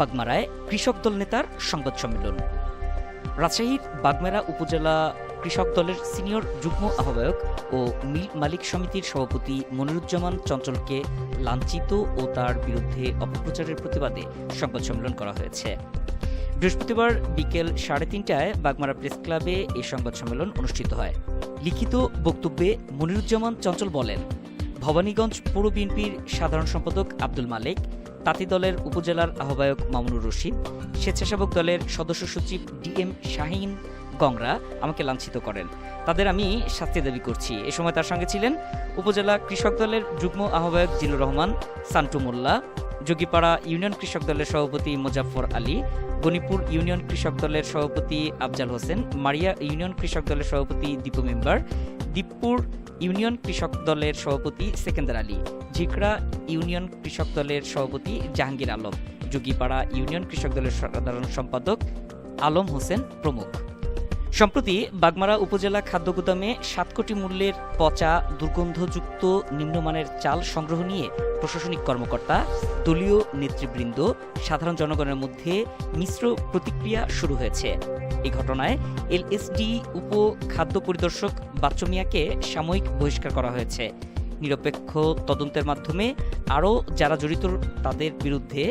বাগমারায় কৃষক দল নেতার সংবাদ সম্মেলন। রাজশাহীর বাগমারা উপজেলা কৃষক দলের সিনিয়র যুগ্ম আহ্বায়ক ও মিল মালিক সমিতির সভাপতি মনিরুজ্জামান চঞ্চলকে লাঞ্ছিত ও তার বিরুদ্ধে অপপ্রচারের প্রতিবাদে সংবাদ সম্মেলন করা হয়েছে। বৃহস্পতিবার বিকেল সাড়ে তিনটায় বাগমারা প্রেস ক্লাবে এই সংবাদ সম্মেলন অনুষ্ঠিত হয়। লিখিত বক্তব্যে মনিরুজ্জামান চঞ্চল বলেন, ভবানীগঞ্জ পৌর বিএনপির সাধারণ সম্পাদক আব্দুল মালিক তাঁতি দলের উপজেলার আহ্বায়ক মামুনুর রশিদ, স্বেচ্ছাসেবক দলের সদস্য সচিব ডিএম শাহিন গংরা আমাকে লাঞ্ছিত করেন। তাদের আমি শাস্তি দাবি করছি। এ সময় তার সঙ্গে ছিলেন উপজেলা কৃষক দলের যুগ্ম আহ্বায়ক জিলুর রহমান, সান্টু মোল্লা, যোগীপাড়া ইউনিয়ন কৃষক দলের সভাপতি মোজাফর আলী, গণিপুর ইউনিয়ন কৃষক দলের সভাপতি আফজাল হোসেন, মারিয়া ইউনিয়ন কৃষক দলের সভাপতি দীপু মেম্বার, দীপপুর ইউনিয়ন কৃষক দলের সভাপতি সেকেন্দার আলী, ঝিকড়া ইউনিয়ন কৃষক দলের সভাপতি জাহাঙ্গীর আলম যোগীপাড়া ইউনিয়ন কৃষক দলের সাধারণ সম্পাদক আলম হোসেন প্রমুখ। সম্প্রতি বাগমারা উপজেলা খাদ্য গুদামে সাত কোটি মূল্যের পচা, দুর্গন্ধযুক্ত নিম্নমানের চাল সংগ্রহ নিয়ে প্রশাসনিক কর্মকর্তা, দলীয় নেতৃবৃন্দ, সাধারণ জনগণের মধ্যে মিশ্র প্রতিক্রিয়া শুরু হয়েছে। এই ঘটনায় এলএসডি উপ খাদ্য পরিদর্শক বাচ্চু মিয়াকে সাময়িক বহিষ্কার করা হয়েছে। নিরপেক্ষ তদন্তের মাধ্যমে আরও যারা জড়িত, তাদের বিরুদ্ধে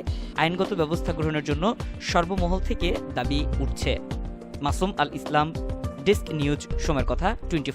আইনগত ব্যবস্থা গ্রহণের জন্য সর্বমহল থেকে দাবি উঠছে। মাসুম আল ইসলাম, ডেস্ক নিউজ সময়ের কথা, টোয়েন্টি